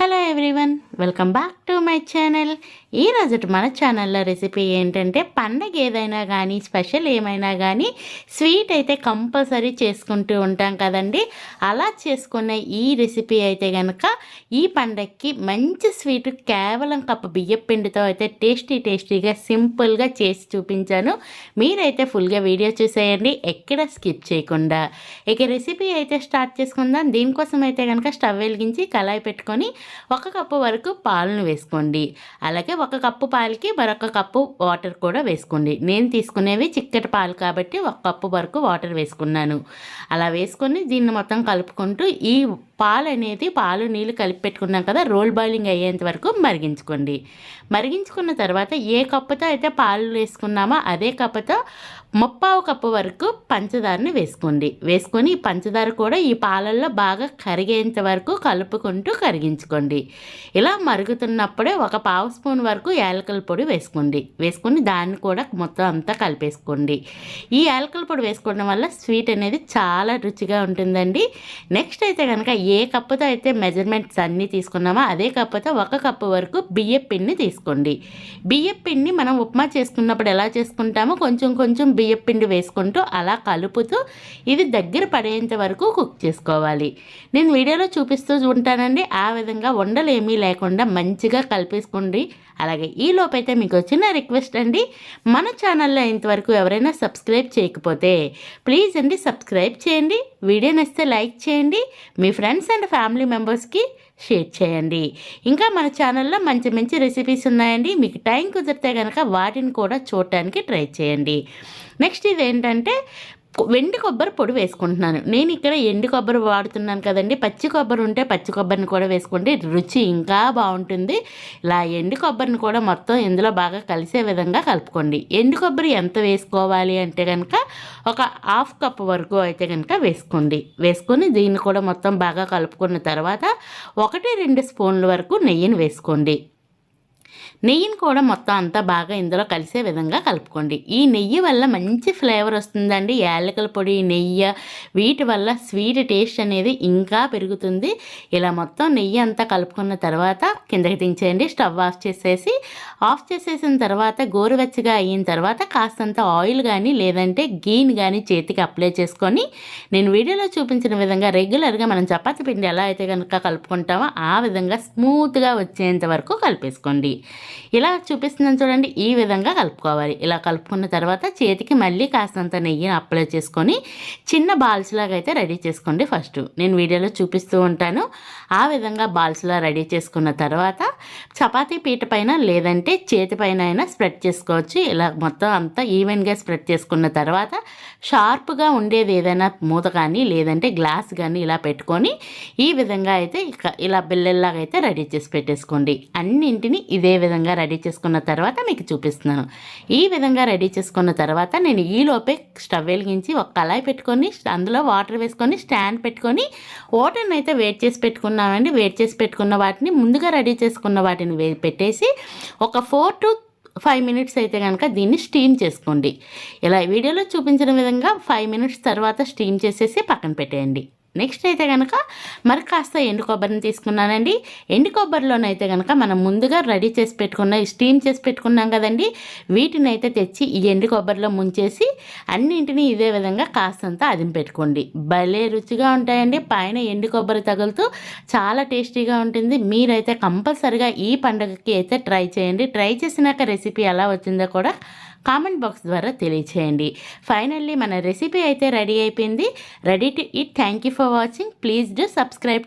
Hello everyone welcome back to my channel. ఈ రోజు మన ఛానల్లో రెసిపీ ఏంటంటే పండగ ఏదైనా కానీ స్పెషల్ ఏమైనా కానీ స్వీట్ అయితే కంపల్సరీ చేసుకుంటూ ఉంటాం కదండి. అలా చేసుకున్న ఈ రెసిపీ అయితే కనుక ఈ పండగకి మంచి స్వీట్ కేవలం కప్పు బియ్యం పిండితో అయితే టేస్టీ టేస్టీగా సింపుల్గా చేసి చూపించాను. మీరైతే ఫుల్గా వీడియో చూసేయండి ఎక్కడ స్కిప్ చేయకుండా. ఇక రెసిపీ అయితే స్టార్ట్ చేసుకుందాం. దీనికోసం అయితే కనుక స్టవ్ వెలిగించి కళాయి పెట్టుకొని ఒక కప్పు వరకు పాలను వేసుకోండి. అలాగే ఒక కప్పు పాలకి మరొక కప్పు వాటర్ కూడా వేసుకోండి. నేను తీసుకునేవి చిక్కటి పాలు కాబట్టి ఒక కప్పు వరకు వాటర్ వేసుకున్నాను. అలా వేసుకొని దీన్ని మొత్తం కలుపుకుంటూ ఈ పాలు అనేది పాలు నీళ్ళు కలిపి పెట్టుకున్నాం కదా రోల్ బాయిలింగ్ అయ్యేంత వరకు మరిగించుకోండి. మరిగించుకున్న తర్వాత ఏ కప్పుతో అయితే పాలు వేసుకున్నామో అదే కప్పుతో ముప్పావు కప్పు వరకు పంచదారని వేసుకోండి. వేసుకొని ఈ పంచదార కూడా ఈ పాలల్లో బాగా కరిగేంత వరకు కలుపుకుంటూ కరిగించుకోండి. ఇలా మరుగుతున్నప్పుడే ఒక పావు స్పూన్ వరకు యాలకల పొడి వేసుకోండి. వేసుకొని దాన్ని కూడా మొత్తం అంతా కలిపేసుకోండి. ఈ యాలకల పొడి వేసుకోవడం వల్ల స్వీట్ అనేది చాలా రుచిగా ఉంటుందండి. నెక్స్ట్ అయితే కనుక ఏ కప్పుతో అయితే మెజర్మెంట్స్ అన్నీ తీసుకున్నామో అదే కప్పుతో ఒక కప్పు వరకు బియ్యం పిండి తీసుకోండి. బియ్యం పిండి మనం ఉప్మా చేసుకున్నప్పుడు ఎలా చేసుకుంటామో కొంచెం కొంచెం బియ్యం పిండి వేసుకుంటూ అలా కలుపుతూ ఇది దగ్గర పడేంత వరకు కుక్ చేసుకోవాలి. నేను వీడియోలో చూపిస్తూ ఉంటానండి. ఆ విధంగా వండలు ఏమీ లేకుండా మంచిగా కలిపేసుకోండి. అలాగే ఈ లోపైతే మీకు వచ్చిన రిక్వెస్ట్ అండి. మన ఛానల్లో ఇంతవరకు ఎవరైనా సబ్స్క్రైబ్ చేయకపోతే ప్లీజ్ అండి సబ్స్క్రైబ్ చేయండి. వీడియో నచ్చితే లైక్ చేయండి. మీ ఫ్రెండ్స్ అండ్ ఫ్యామిలీ మెంబర్స్కి షేర్ చేయండి. ఇంకా మన ఛానల్లో మంచి మంచి రెసిపీస్ ఉన్నాయండి. మీకు టైం కుదిరితే కనుక వాటిని కూడా చూడటానికి ట్రై చేయండి. నెక్స్ట్ ఇది ఏంటంటే వెండి కొబ్బరి పొడి వేసుకుంటున్నాను. నేను ఇక్కడ ఎండు కొబ్బరి వాడుతున్నాను కదండి. పచ్చి కొబ్బరి ఉంటే పచ్చి కొబ్బరిని కూడా వేసుకోండి. రుచి ఇంకా బాగుంటుంది. ఇలా ఎండు కొబ్బరిని కూడా మొత్తం ఇందులో బాగా కలిసే విధంగా కలుపుకోండి. ఎండు కొబ్బరి ఎంత వేసుకోవాలి అంటే కనుక ఒక హాఫ్ కప్ వరకు అయితే కనుక వేసుకోండి. వేసుకొని దీన్ని కూడా మొత్తం బాగా కలుపుకున్న తర్వాత ఒకటి రెండు స్పూన్ల వరకు నెయ్యిని వేసుకోండి. నెయ్యిని కూడా మొత్తం అంతా బాగా ఇందులో కలిసే విధంగా కలుపుకోండి. ఈ నెయ్యి వల్ల మంచి ఫ్లేవర్ వస్తుందండి. యాలకల పొడి నెయ్యి వీటి వల్ల స్వీట్ టేస్ట్ అనేది ఇంకా పెరుగుతుంది. ఇలా మొత్తం నెయ్యి అంతా కలుపుకున్న తర్వాత కిందకి దించేయండి. స్టవ్ ఆఫ్ చేసేసి ఆఫ్ చేసేసిన తర్వాత గోరువెచ్చగా అయిన తర్వాత కాస్తంత ఆయిల్ కానీ లేదంటే గీని కానీ చేతికి అప్లై చేసుకొని నేను వీడియోలో చూపించిన విధంగా రెగ్యులర్గా మనం చపాతి పిండి ఎలా అయితే కనుక కలుపుకుంటామో ఆ విధంగా స్మూత్గా వచ్చేంత వరకు కలిపేసుకోండి. ఇలా చూపిస్తున్నాను చూడండి. ఈ విధంగా కలుపుకోవాలి. ఇలా కలుపుకున్న తర్వాత చేతికి మళ్ళీ కాస్తంత నెయ్యిని అప్లై చేసుకొని చిన్న బాల్స్ లాగా అయితే రెడీ చేసుకోండి ఫస్ట్. నేను వీడియోలో చూపిస్తూ ఉంటాను. ఆ విధంగా బాల్స్లా రెడీ చేసుకున్న తర్వాత చపాతీ పీట పైన లేదంటే చేతి పైన అయినా స్ప్రెడ్ చేసుకోవచ్చు. ఇలా మొత్తం అంతా ఈవెన్గా స్ప్రెడ్ చేసుకున్న తర్వాత షార్ప్గా ఉండేది ఏదైనా మూత కానీ లేదంటే గ్లాస్ కానీ ఇలా పెట్టుకొని ఈ విధంగా అయితే ఇలా బిల్లెల్లాగా అయితే రెడీ చేసి పెట్టేసుకోండి. అన్నింటినీ ఇదే విధంగా రెడీ చేసుకున్న తర్వాత మీకు చూపిస్తున్నాను. ఈ విధంగా రెడీ చేసుకున్న తర్వాత నేను ఈలోపే స్టవ్ వెలిగించి ఒక కళాయి పెట్టుకొని అందులో వాటర్ వేసుకొని స్టాండ్ పెట్టుకొని వాటర్ని అయితే వేట్ చేసి పెట్టుకున్నామండి. వేట్ చేసి పెట్టుకున్న వాటిని ముందుగా రెడీ చేసుకున్న వాటిని పెట్టేసి ఒక ఫోర్ టు ఫైవ్ మినిట్స్ అయితే కనుక దీన్ని స్టీమ్ చేసుకోండి. ఇలా వీడియోలో చూపించిన విధంగా ఫైవ్ మినిట్స్ తర్వాత స్టీమ్ చేసేసి పక్కన పెట్టేయండి. నెక్స్ట్ అయితే కనుక మరి కాస్త ఎండు కొబ్బరిని తీసుకున్నానండి. ఎండు కొబ్బరిలోనైతే కనుక మనం ముందుగా రెడీ చేసి పెట్టుకున్న స్టీమ్ చేసి పెట్టుకున్నాం కదండి. వీటిని అయితే తెచ్చి ఈ ఎండు కొబ్బరిలో ముంచేసి అన్నింటినీ ఇదే విధంగా కాస్తంత అదిం పెట్టుకోండి. భలే రుచిగా ఉంటాయండి. పైన ఎండు కొబ్బరి తగులుతూ చాలా టేస్టీగా ఉంటుంది. మీరైతే కంపల్సరిగా ఈ పండుగకి అయితే ట్రై చేయండి. ట్రై చేసినాక రెసిపీ ఎలా వచ్చిందో కూడా కామెంట్ బాక్స్ ద్వారా తెలియచేయండి. ఫైనల్లీ మన రెసిపీ అయితే రెడీ అయిపోయింది. Ready to eat thank you for watching please do subscribe